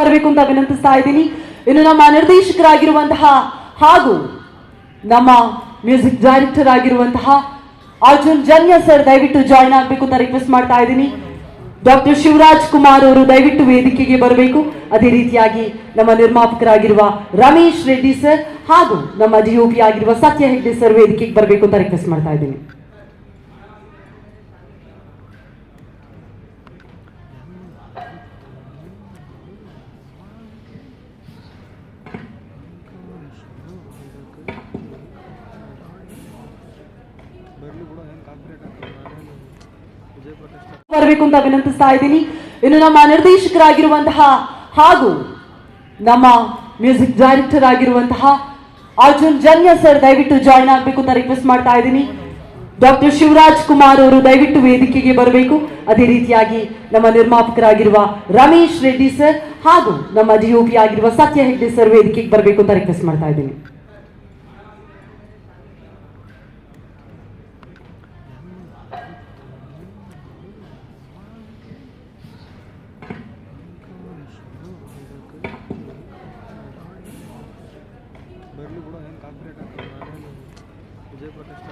ಬರಬೇಕು ಅಂತ ವಿನಂತಿಸ್ತಾ ಇದ್ದೀನಿ. ಇನ್ನು ನಮ್ಮ ನಿರ್ದೇಶಕರಾಗಿರುವಂತಹ ಹಾಗೂ ನಮ್ಮ ಮ್ಯೂಸಿಕ್ ಡೈರೆಕ್ಟರ್ ಆಗಿರುವಂತಹ ಅರ್ಜುನ್ ಜನ್ಯ ಸರ್ ದಯವಿಟ್ಟು ಜಾಯ್ನ್ ಆಗಬೇಕು ಅಂತ ರಿಕ್ವೆಸ್ಟ್ ಮಾಡ್ತಾ ಇದ್ದೀನಿ. ಡಾಕ್ಟರ್ ಶಿವರಾಜ್ ಕುಮಾರ್ ಅವರು ದಯವಿಟ್ಟು ವೇದಿಕೆಗೆ ಬರಬೇಕು. ಅದೇ ರೀತಿಯಾಗಿ ನಮ್ಮ ನಿರ್ಮಾಪಕರಾಗಿರುವ ರಮೇಶ್ ರೆಡ್ಡಿ ಸರ್ ಹಾಗೂ ನಮ್ಮ ಡಿಒಪಿ ಆಗಿರುವ ಸತ್ಯ ಹೆಗ್ಡೆ ಸರ್ ವೇದಿಕೆಗೆ ಬರಬೇಕು ಅಂತ ರಿಕ್ವೆಸ್ಟ್ ಮಾಡ್ತಾ ಇದ್ದೀನಿ. ಬರಬೇಕು ಅಂತ ವಿನಂತಿಸ್ತಾ ಇದ್ದೀನಿ. ಇನ್ನು ನಮ್ಮ ನಿರ್ದೇಶಕರಾಗಿರುವಂತಹ ಹಾಗೂ ನಮ್ಮ ಮ್ಯೂಸಿಕ್ ಡೈರೆಕ್ಟರ್ ಆಗಿರುವಂತಹ ಅರ್ಜುನ್ ಜನ್ಯ ಸರ್ ದಯವಿಟ್ಟು ಜಾಯ್ನ್ ಆಗಬೇಕು ಅಂತ ರಿಕ್ವೆಸ್ಟ್ ಮಾಡ್ತಾ ಇದ್ದೀನಿ. ಡಾಕ್ಟರ್ ಶಿವರಾಜ್ ಕುಮಾರ್ ಅವರು ದಯವಿಟ್ಟು ವೇದಿಕೆಗೆ ಬರಬೇಕು. ಅದೇ ರೀತಿಯಾಗಿ ನಮ್ಮ ನಿರ್ಮಾಪಕರಾಗಿರುವ ರಮೇಶ್ ರೆಡ್ಡಿ ಸರ್ ಹಾಗೂ ನಮ್ಮ ಡಿಒಪಿ ಆಗಿರುವ ಸತ್ಯ ಹೆಗ್ಡೆ ಸರ್ ವೇದಿಕೆಗೆ ಬರಬೇಕು ಅಂತ ರಿಕ್ವೆಸ್ಟ್ ಮಾಡ್ತಾ ಇದ್ದೀನಿ. विजय प्रतिष्ठा